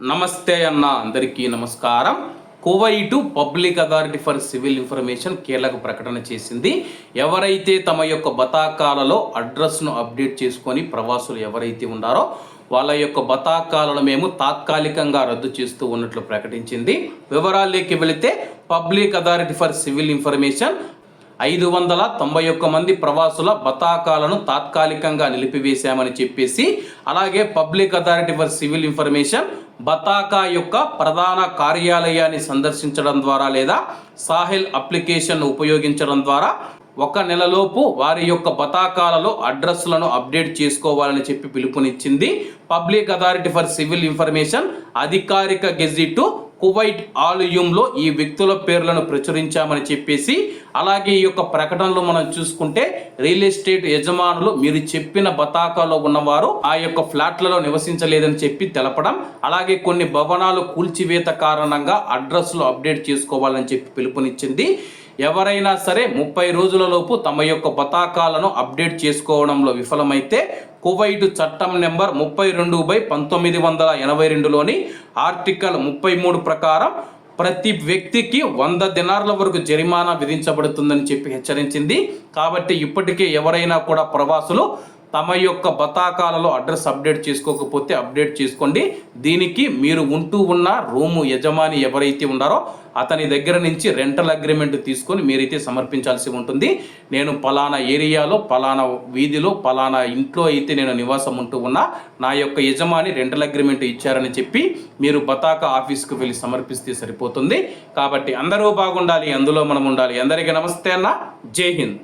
నమస్తే అన్న అందరికీ నమస్కారం. Kuwait public authority for civil information కీలక ప్రకటన చేసింది. ఎవరైతే తమ యొక్క బతాకాలలో అడ్రస్ను అప్డేట్ చేసుకొని ప్రవాసులు ఎవరైతే ఉన్నారో వాళ్ళ యొక్క బతాకాలను మేము తాత్కాలికంగా రద్దు చేస్తూ ఉన్నట్లు ప్రకటించింది. వివరాల్లోకి వెళితే public authority for civil information ఐదు వందల తొంభై ఒక్క మంది ప్రవాసుల బతాకాలను తాత్కాలికంగా నిలిపివేశామని చెప్పేసి అలాగే public authority for civil information బతాకా యొక్క ప్రధాన కార్యాలయాన్ని సందర్శించడం ద్వారా లేదా సాహిల్ అప్లికేషన్ను ఉపయోగించడం ద్వారా ఒక నెలలోపు వారి యొక్క బతాకాలలో అడ్రస్లను అప్డేట్ చేసుకోవాలని చెప్పి పిలుపునిచ్చింది public authority for civil information అధికారిక గెజిట్ కువైట్ ఆలయంలో ఈ వ్యక్తుల పేర్లను ప్రచురించామని చెప్పేసి అలాగే ఈ యొక్క ప్రకటనలో మనం చూసుకుంటే రియల్ ఎస్టేట్ యజమానులు మీరు చెప్పిన బతాకాలో ఉన్నవారు ఆ యొక్క ఫ్లాట్లలో నివసించలేదని చెప్పి తెలపడం అలాగే కొన్ని భవనాలు కూల్చివేత కారణంగా అడ్రస్లు అప్డేట్ చేసుకోవాలని చెప్పి పిలుపునిచ్చింది. ఎవరైనా సరే ముప్పై రోజులలోపు తమ యొక్క పతాకాలను అప్డేట్ చేసుకోవడంలో విఫలమైతే కువైట్ చట్టం నెంబర్ ముప్పై రెండు బై పంతొమ్మిది వందల ఎనభై రెండులోని ఆర్టికల్ ముప్పై మూడు ప్రకారం ప్రతి వ్యక్తికి వంద దినార్ల వరకు జరిమానా విధించబడుతుందని చెప్పి హెచ్చరించింది. కాబట్టి ఇప్పటికే ఎవరైనా కూడా ప్రవాసులు తమ యొక్క బతాకాలలో అడ్రస్ అప్డేట్ చేసుకోకపోతే అప్డేట్ చేసుకోండి. దీనికి మీరు ఉంటూ ఉన్న రూము యజమాని ఎవరైతే ఉన్నారో అతని దగ్గర నుంచి రెంటల్ అగ్రిమెంట్ తీసుకొని మీరైతే సమర్పించాల్సి ఉంటుంది. నేను పలానా ఏరియాలో పలానా వీధిలో పలానా ఇంట్లో అయితే నేను నివాసం ఉంటూ ఉన్నా నా యొక్క యజమాని రెంటల్ అగ్రిమెంట్ ఇచ్చారని చెప్పి మీరు బతాకా ఆఫీస్కి వెళ్ళి సమర్పిస్తే సరిపోతుంది. కాబట్టి అందరూ బాగుండాలి అందులో మనం ఉండాలి. అందరికీ నమస్తే అన్న. జై హింద్.